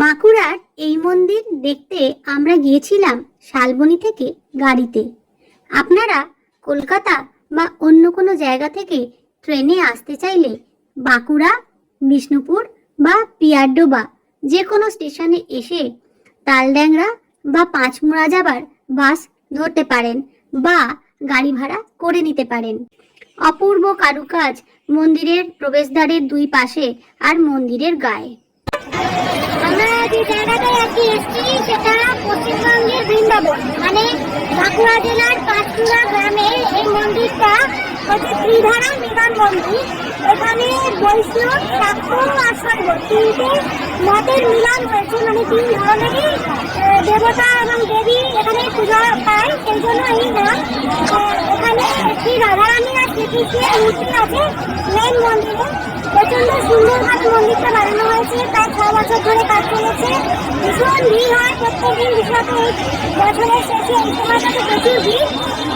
বাঁকুড়ার এই মন্দির দেখতে আমরা গিয়েছিলাম শালবনি থেকে গাড়িতে। আপনারা কলকাতা বা অন্য কোনো জায়গা থেকে ট্রেনে আসতে চাইলে বাঁকুড়া, বিষ্ণুপুর বা পিয়ারডোবা যে কোনো স্টেশনে এসে তালড্যাংরা বা পাঁচমুড়া যাবার বাস ধরতে পারেন বা গাড়ি ভাড়া করে নিতে পারেন। অপূর্ব কারুকাজ মন্দিরের প্রবেশদ্বারের দুই পাশে আর মন্দিরের গায়ে। যে জায়গাটায় আজকে এসেছি, সেটা পশ্চিমবঙ্গের বৃন্দাবন। মানে বাঁকুড়া জেলার পাঁচকুড়া গ্রামে এই মন্দিরটা হচ্ছে ত্রিধারা নিদান মন্দির। এখানে বৈষ্ণব শাক্ত আর শৈব তিনটে মতের মিলন হয়েছে। মানে তিন ধরনেরই দেবতা এবং দেবী এখানে পূজা পায়। সেই জন্য এই নাম। এখানে শ্রী রাধারানী আর শ্রীকৃষ্ণের মূর্তি আছে মেন মন্দিরে। প্রচণ্ড সুন্দরভাবে মন্দিরটা বানানো হয়েছে, প্রায় ছ বছর ধরে কাজ চলেছে। ভীষণ ভিড় হয় প্রত্যেকদিন বিশেষত এই বছরের শেষে এই সময়টাতে প্রচুর ভিড়।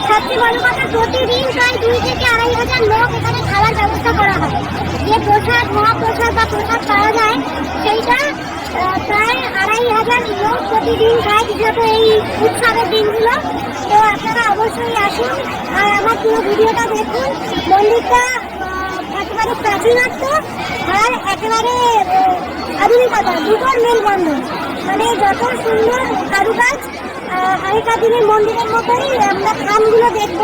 সবচেয়ে বড় কথা, প্রতিদিন প্রায় দুই থেকে আড়াই হাজার লোক এখানে খাওয়ার ব্যবস্থা করা হয়। যে প্রসাদ, মহাপ্রসাদ বা প্রসাদ পাওয়া যায়, সেইটা প্রায় আড়াই হাজার লোক প্রতিদিন খায় বিশেষত এই উৎসবের দিনগুলো। তো আপনারা অবশ্যই আসুন আর আমার পুরো ভিডিওটা দেখুন। মন্দিরটা একেবারে প্রাচীনত্ব আর একেবারে আধুনিকতা, দুটোর মেলবন্ধন মানে যত সুন্দর কারুকাজ আগেকার দিনের মন্দিরের মতোই আমরা খামগুলো দেখব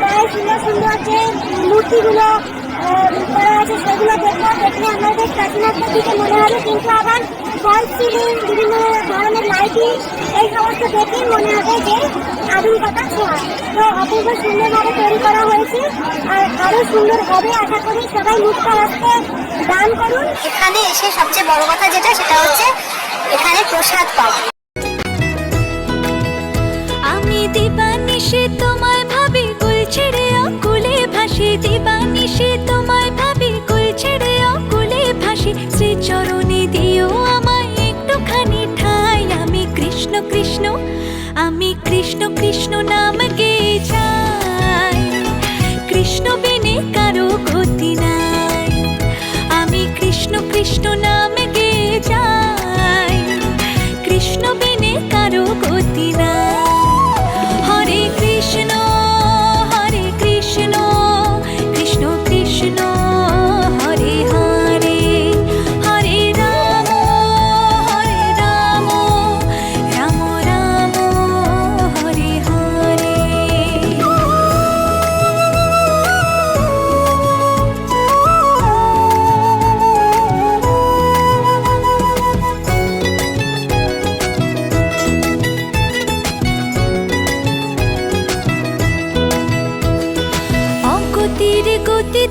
বা সুন্দর সুন্দর যে মূর্তিগুলো আছে সেগুলো দেখব। দেখলে আমাদের প্রাচীনত্বের দিকে মনে হবে, কিন্তু আবার সিলিং, বিভিন্ন এই সমস্ত দেখে মনে হবে যে আধুনিকতা ছোঁয়া। তো অপূর্ব সুন্দরভাবে তৈরি করা হয়েছে আর আরও সুন্দর হবে আশা করি সবাই মুক্ত হস্তে দান করুন। এখানে এসে সবচেয়ে বড় কথা যেটা সেটা হচ্ছে এখানে প্রসাদ পাওয়া। আমি দিবানিশে কৃষ্ণ? আমি কৃষ্ণ কৃষ্ণ নাম গে যাই কৃষ্ণ বিনে কারও গতি নাই। আমি কৃষ্ণ কৃষ্ণ নাম গে যাই কৃষ্ণ বিনে কারও গতি নাই।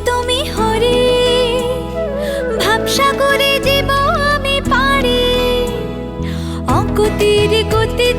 তুমি হরে ভাবসা করে জীব আমি পারে। অকুতির গতি